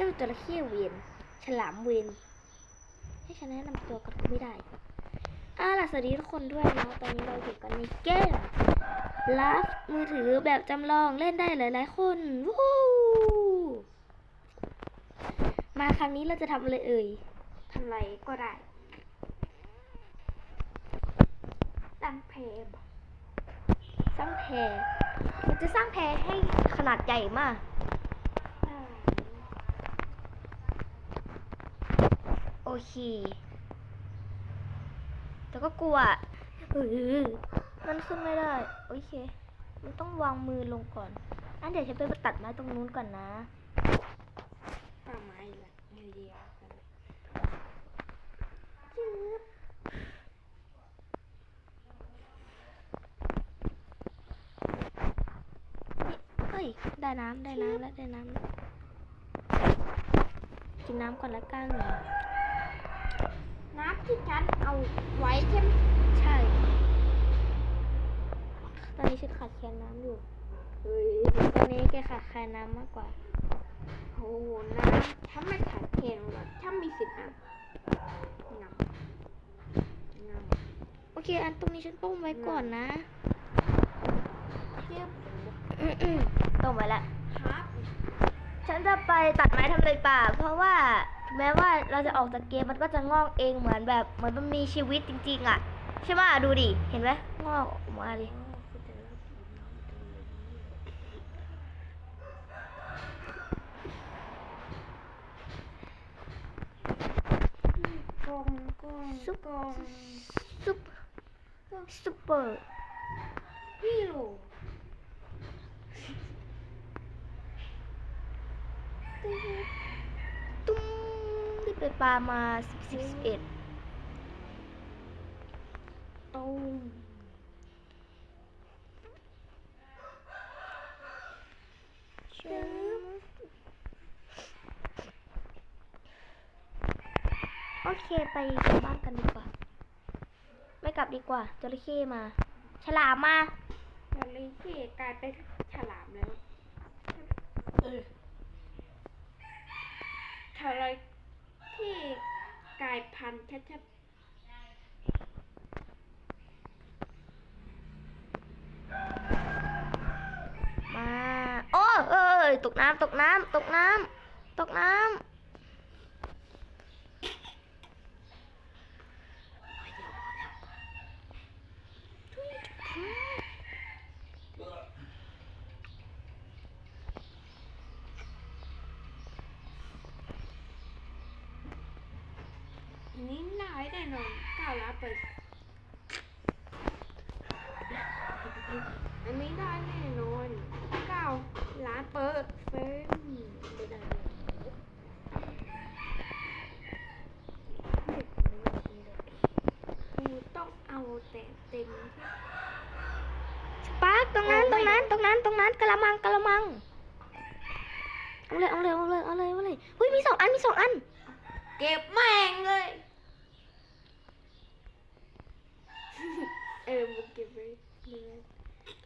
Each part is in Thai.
เจ้าจระเข้เวนฉลามเวนให้ฉันแนะนำตัวกันก็ไม่ได้อ่าล่ะสวัสดีทุกคนด้วยนะตอนนี้เราอยู่กันในเกมลัฟมือถือแบบจำลองเล่นได้หลายๆคนวู้มาครั้งนี้เราจะทำอะไรเอ่ยทำอะไรก็ได้ตั้งแพรบอกสร้างแพรมันจะสร้างแพรให้ขนาดใหญ่มาก โอ เค แต่ก็กลัวเออมันขึ้นไม่ได้ โอเค มันต้องวางมือลงก่อน อันเดี๋ยวฉันไปตัดไม้ตรงนู้นก่อนนะป่าไม้ละเดียวกันจืบเฮ้ย ได้น้ำได้น้ำแล้วได้น้ำแล้วกินน้ำก่อนละกันน้ำ ที่ฉันเอาไว้ใช่ไหมใช่ ตอนนี้ฉันขาดแคลนน้ำอยู่เฮ้ยตอนนี้แกขาดแคลนน้ำมากกว่าโอ้โหน้ำฉันไม่ขาดแคลนหรอกฉันมีสิบอันงำงำโอเค อันตรงนี้ฉันต้มไว้ก่อนนะเทียบต้มไว้แล้วครับ ฉันจะไปตัดไม้ทำลายป่า เพราะว่าถึง แม้ว่าเราจะออกจากเกมมันก็จะงอกเองเหมือนแบบเหมือนมันมีชีวิตจริง ๆ อะ ใช่ไหมดูดิ เห็นไหมงอกออกมาดิอ๋อคือแต่ละสีน้ำเป็นอย่างนี้กองกองซุปกองซุปซุปเปอร์ฮีโร่ ตุ้มที่ไปปลามาสิบสิบเอ็ดตูมโอเคไปกลับบ้านกันดีกว่า ไม่กลับดีกว่าจระเข้มา ฉลามมาจระเข้กลายเป็นฉลามแล้วเออทะเลที่ายพันธุ์ชัดมา โอ้เอ้ย ตกน้ำตกน้ำตกน้ำตกน้ำ ๆอัน นี้น่าไว้แน่นอนเก้าล้านเปอร์เซ็นต์อันนี้ได้แน่นอนเก้าล้านเปอร์เซ็นต์ไม่ได้เลยเด็กคนนี้แบบนี้เลยกูต้องเอาแต่เต็มที่สปาร์ตรงนั้นตรงนั้นตรงนั้นตรงนั้นกะละมังกะละมังเอาเลยเอาเลยเอาเลยเอาเลยเอาเลยเฮ้ยมีสองอันมีสองอัน เก็บแม่งเลย เออมึงเก็บไว้เนื้อ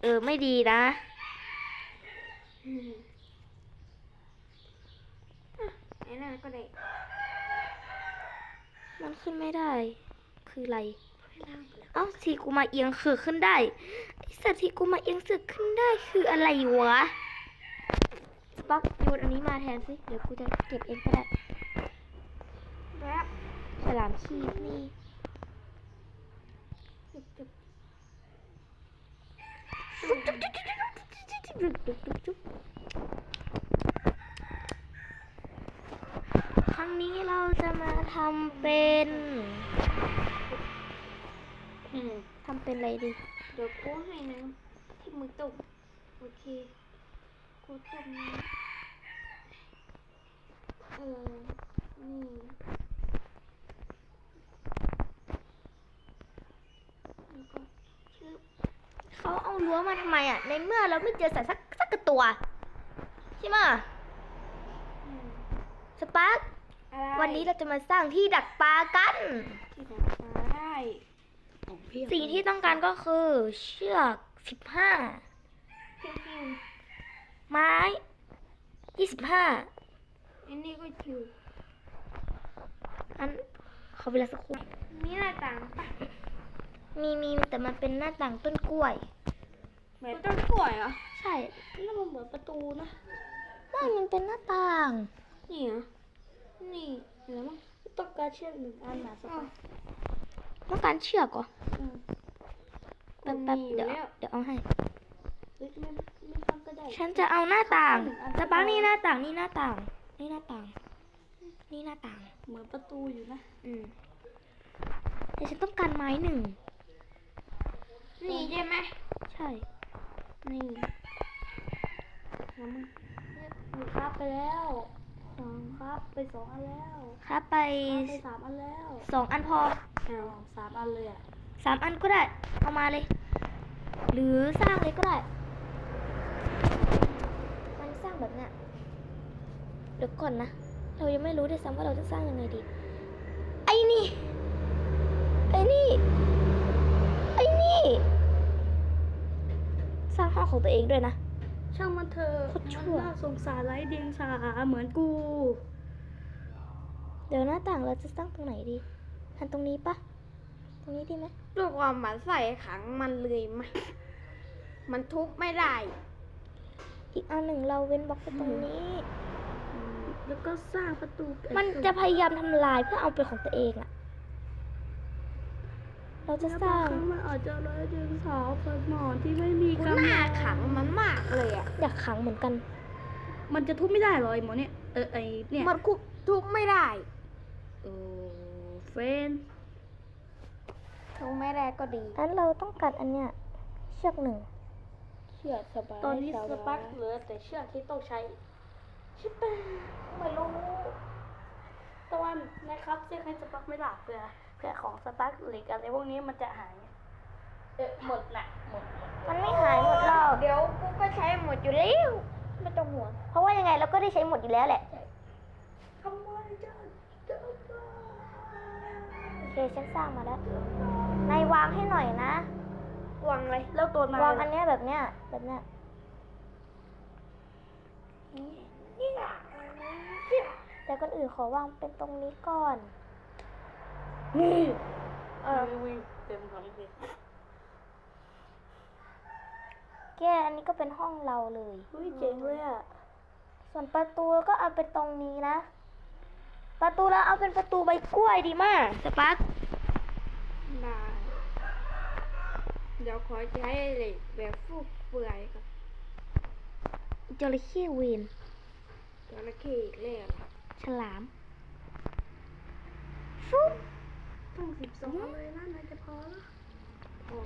เออ ไม่ดีนะอืมอะไอ้นั่นก็ได้ มันขึ้นไม่ได้ คืออะไรไม่ล่างแล้วเอ้าทีกูมาเอียงคือขึ้นได้ไอสัตว์ทีกูมาเอียงสึกขึ้นได้คืออะไรวะสปักโยนอันนี้มาแทนสิ เดี๋ยวกูจะเก็บเองก็ได้แบบฉลามขีบนี่จุบจุบ ครั้งนี้เราจะมาทำเป็นทำเป็นอะไรดี เดี๋ยวกูให้นะที่มือตกโอเคกูตกนะเออนี่แล้วก็ชื่อ เขาเอารั้วมาทำไมอะ ในเมื่อเราไม่เจอสัตว์สักสักกระตัว ใช่ไหมะอืมสปาร์คอะไรวันนี้เราจะมาสร้างที่ดักปลากัน ที่ดักปลาได้ของเพียบสิ่งที่ต้องการก็คือเชือกสิบห้าเพียบเพียบไม้ยี่สิบห้าเอันนี้ก็ชิวอันเขาเวลาสักครู่ มีหน้าต่างปะ มีมีแต่มันเป็นหน้าต่างต้นกล้วยแบบต้นกล้วยเหรอ ใช่แล้วมันเหมือนประตูนะไม่มันเป็นหน้าต่าง นี่เหรอนี่เห็นไหมต้องการเชือกหนึ่งอันนะสักพักต้องการเชือกเหรออืมแป๊บแป๊บมีอยู่เดี๋ยวแล้วเดี๋ยวเอาให้เฮ้ยไม่ไม่ต้องก็ได้ฉันจะเอาหน้าต่างหนึ่งอันสปาร์คนี่หน้าต่างนี่หน้าต่าง นี่หน้าต่าง นี่หน้าต่าง เหมือนประตูอยู่นะ อืมแต่ฉันต้องการไม้หนึ่ง นี่ใช่ไหมใช่ นี่แล้วมึงมึงครับไปแล้วสองครับไปสองอันแล้วครับไปครับไปสามอันแล้วสองอันพออ้าวสามอันเลยอะสามอันก็ได้ เอามาเลย หรือสร้างเลยก็ได้ มันสร้างแบบเนี้ยเดี๋ยวก่อนนะ เรายังไม่รู้ด้วยซ้ำว่าเราจะสร้างยังไงดี ไอ้นี่ ไอ้นี่ไอ้นี่ สร้างห้องของตัวเองด้วยนะ ช่างมันเถอะโคตรชั่มันวน่าสงสารไร้เดียงสาเหมือนกู เดี๋ยวหน้าต่างเราจะสร้างตรงไหนดีหันตรงนี้ปะตรงนี้ดีไหมด้วยความหมันใส่ขังมันเลยไหมมันทุบไม่ได้ อีกอันหนึ่งเราเว้นบล็อกไปตรงนี้ แล้วก็สร้างประตูมันจะพยายามทำลายเพื่อเอาเป็นของตัวเองอะ เราจะสร้างมันอาจจะไร้เดียงสาเป็นหมอนที่ไม่มีกูกำน่าลังขังมันมากเลยอะอยากขังเหมือนกัน มันจะทุบไม่ได้เหรอไอ้หมอเนี่ยเออไอเนี่ยมันคุทุบไม่ได้เออเฟนทุบไม่ได้ก็ดีงั้นเราต้องการอันเนี้ยเชือกหนึ่งเชือกสบายตอนนี้สปักเหลือแต่เชือกที่ต้องใช้ชิบเปไม่รู้ตะวันนะครับเชือกให้สปักไม่หลับเผื่อเผื่อของสปักเหล็กอะไรพวกนี้มันจะหาย เออหมดน่ะหมดหมดมันไม่หายหมดหรอกเดี๋ยวกูก็ใช้หมดอยู่แล้วไม่ต้องห่วงเพราะว่ายังไงเราก็ได้ใช้หมดอยู่แล้วแหละทำไมจะจะบ้าโอเคฉันสร้างมาแล้วนายวางให้หน่อยนะ วางเลยแล้วตัวนายวางอันเนี้ยแบบเนี้ยแบบเนี้ยนี่ไงแต่คนอื่นขอวางเป็นตรงนี้ก่อน นี่เออวิ่งเต็มทั้งเลยแกอันนี้ก็เป็นห้องเราเลยเฮ้ยเจ๋งเลยอะ ส่วนประตูก็เอาเป็นตรงนี้นะ ประตูเราเอาเป็นประตูใบกล้วยดีมากสปักได้เดี๋ยวขอใช้เหล็กแบบฟุ่มเฟือยครับจระเข้เวนจระเข้อีกแล้วฉลามฟุ๊บ ต้องสิบสองเลยนะนายจะพอแล้วพอ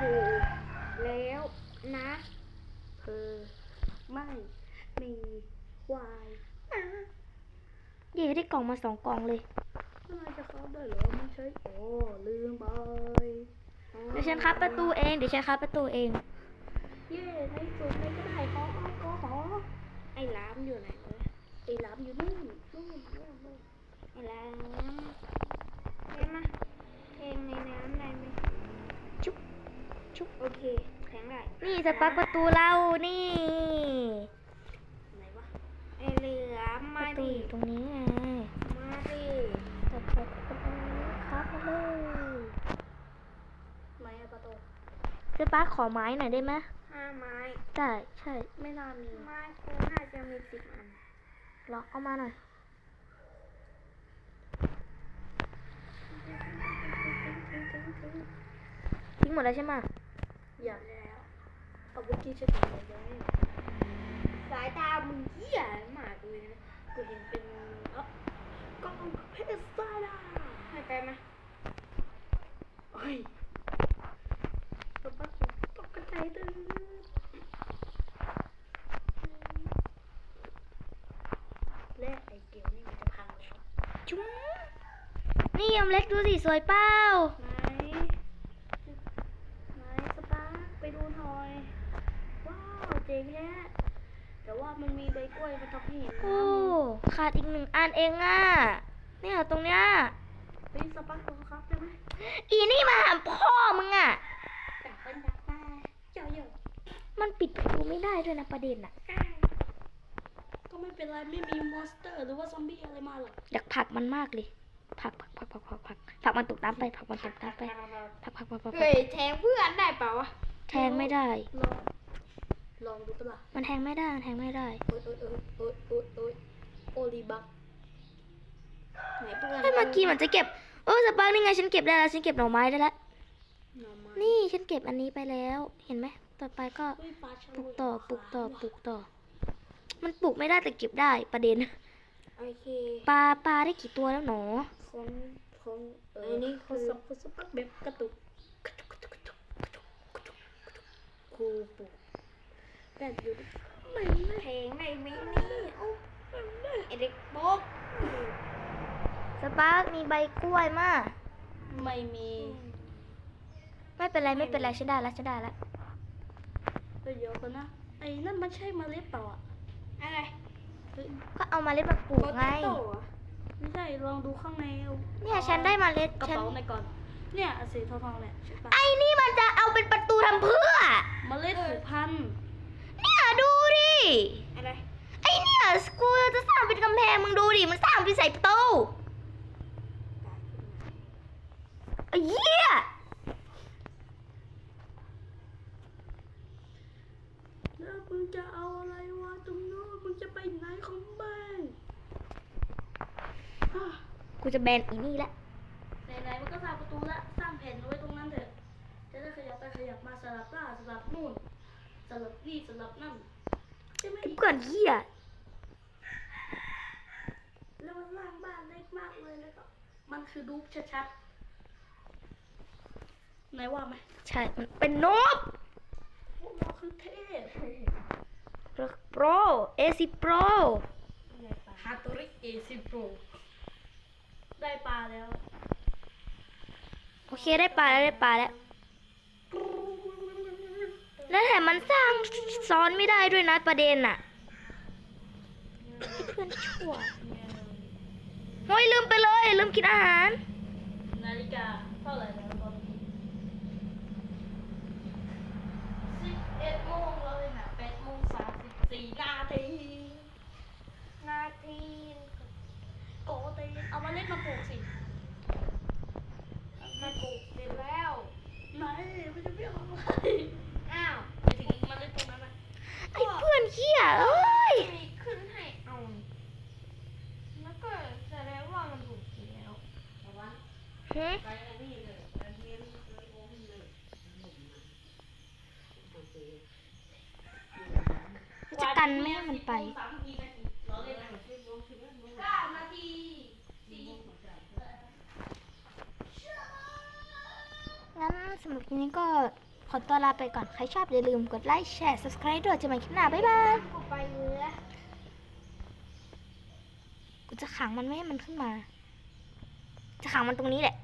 อยู่แล้วนะเธอไม่มีควายนะเย่ได้กล่องมาสองกล่องเลยนายจะเข้าได้เหรอไม่ใช่โอ้ลืมไปอ๋อเดี๋ยวฉันครับประตูเองเดี๋ยวฉันครับประตูเอง เย่ในสุดไม่ได้ขอก็ขอไอ้ล้ามอยู่ไหนวะไอ้ล้ามอยู่นู่นนู่นนู่นนู่นไอ้ล้ามเห็นไหมเพลงในน้ำได้ไหม จุ๊บ จุ๊บ โอเคแข็งได้ นี่ สปักประตูเรานี่ไหนวะไอเหลือมปมาระตูดิอยู่ตรงนี้ไงมาดิแต่เปิดป็นอันนี้ครับมาเลยไหนอะประตูสปักขอไม้หน่อยได้ไหมห้าไม้ได้ใช่ไม่น่ามีไม้กูน่าจะมีสิบอันลองเอามาหน่อยทิ้งหมดแล้วใช่ไหมอย่าแล้ว เอาบุกี้จะทำอะไรได้สายตามึงเหี้ยมากเลยนะกูเห็นเป็นอ๊ะกล้องเพชรซ่าดาให้ไปไหมเฮ้ยตกใจตบกใจตื่นและไอเกมนี่มันจะพังแล้วจุ๊มนี่ยมเล็กดูสิสวยเป้า ไหนไหนสตาร์ไปดูหน่อย ว้าว เจ๋งแฮะแต่ว่ามันมีใบกล้วยมันทำให้เห็นโอ้ ขาดอีกหนึ่งอันเองอะ เนี่ยตรงเนี้ยเฮ้ยสปาร์คครับได้ไหมอีนี่มาหาพ่อมึงอะจับเป็นจับไปเจ้าเยอะมันปิดประตูไม่ได้ด้วยนะประเด็นอะใกล้ก็ไม่เป็นไรไม่มีมอนสเตอร์หรือว่าซอมบี้อะไรมาหรอกอยากผลักมันมากเลยผลักผลักผลักผลักผลักผลักผลักมันตกน้ำไปผลักมันตกน้ำไปผลักผลักผลักผลักผลัเฮ้กยแทงเพื่อนได้เปล่าวะแทงไม่ได้ ลองลองดูปะล่ะมันแทงไม่ได้ มันแทงไม่ได้ โอ๊ยโอ๊ยโอ๊ยโอ๊ยโอ๊ยโอ๊ยโอลีบักไหนเพื่อนเฮ้ยเมื่อกี้มันจะเก็บ โอ้สปาร์กนี่ไงฉันเก็บได้แล้วฉันเก็บหน่อไม้ได้แล้ว หน่อไม้นี่ฉันเก็บอันนี้ไปแล้ว เห็นไหม ต่อไปก็เฮ้ยปลาชะปลูโดกต่อ ปลูกต่อ ปลูกต่อ มันปลูกไม่ได้แต่เก็บได้ประเด็น โอเคปลาปลาได้กี่ตัวแล้วหนอ คนคนเออนี่คือสับสับปักแบบกระตุกกระตุกกระตุกกระตุกกระตุกกระตุกกระตุกครูปลุก แบบอยู่ดิไม่ไม่เพลงไม่มีนี่โอ้ไอเด็กโป๊กสปาร์กมีใบกล้วยมาไม่มี ไม่เป็นไรไม่เป็นไรฉันได้แล้วฉันได้แล้วเดี๋ยวกันนะไอ้นั่นมันใช่เมล็ดเปล่าอะอะไรก็เอามาเล็ดมาปลูกไงไม่ใช่ลองดูข้างในเอาเนี่ยฉันได้เมาเล็ดกระฉันเป๋าในก่อนเนี่ยสีทองๆเนี่ยใช่ปะไอ้นี่มันจะเอาเป็นประตูทำเพื่อเมล็ดผูกพันเนี่ยดูดิ อะไร ไอ้เนี่ยกูจะสร้างเป็นกำแพงมึงดูดิ มันสร้างเป็นใส่ประตูไอ้เหี้ยแล้วมึงจะเอาอะไรวะตรงนู้นมึงจะไปไหนของบ้านอะกูจะแบนอีนี่ละไหนๆมันก็สร้างประตูละสร้างแผ่นเอาไว้ตรงนั้นเถอะจะได้ขยับไปขยับมาสลับหน้าสลับนู่นสลับนี่สลับนั่นใช่ไหมไอ้เพื่อนเหี้ยแล้วมันสร้างบ้านเล็กมากเลยแล้วก็มันคือดูปชัดๆไหนว่าไหมใช่ มันเป็นนบพวกเราคือเทพโปรเอซิโปรฮาโตริเอซิโปรได้ปลาแล้ว โอเคได้ปลาแล้วได้ปลาแล้ว แล้วแถมมันสร้างซ้อนไม่ได้ด้วยนะประเด็นน่ะเพื่อนชั่วเฮ้ยลืมไปเลยลืมกินอาหาร นาฬิกาเท่าไหร่แล้วตอนนี้สิบเอ็ดโมงเลยนะแปดโมงสามสิบสี่นาทีนาทีโกตีเอามาเล่นมาปลูกสิมาปลูกเสร็จแล้วไหนมันจะไม่ออกมาอ้าวไปถึงมาเล่นตรงนั้นนะ ไอ้ เหี้ยเอ้ยมีขึ้นให้เอา แล้วก็แสดงว่ามันถูกแล้วแต่ว่าหึไปอันนี้เลยอันนี้เลยโอ้ยเลยจะกันไม่ให้มันไปนั้นสำหรับคลิปนี้ก็ ขอตัวลาไปก่อน ใครชอบอย่าลืมกดไลค์ แชร์ subscribe ด้วยเจะมาคลิปหน้า บ๊ายบายกูไปเรือกูจะขังมันไม่ให้มันขึ้นมา จะขังมันตรงนี้แหละ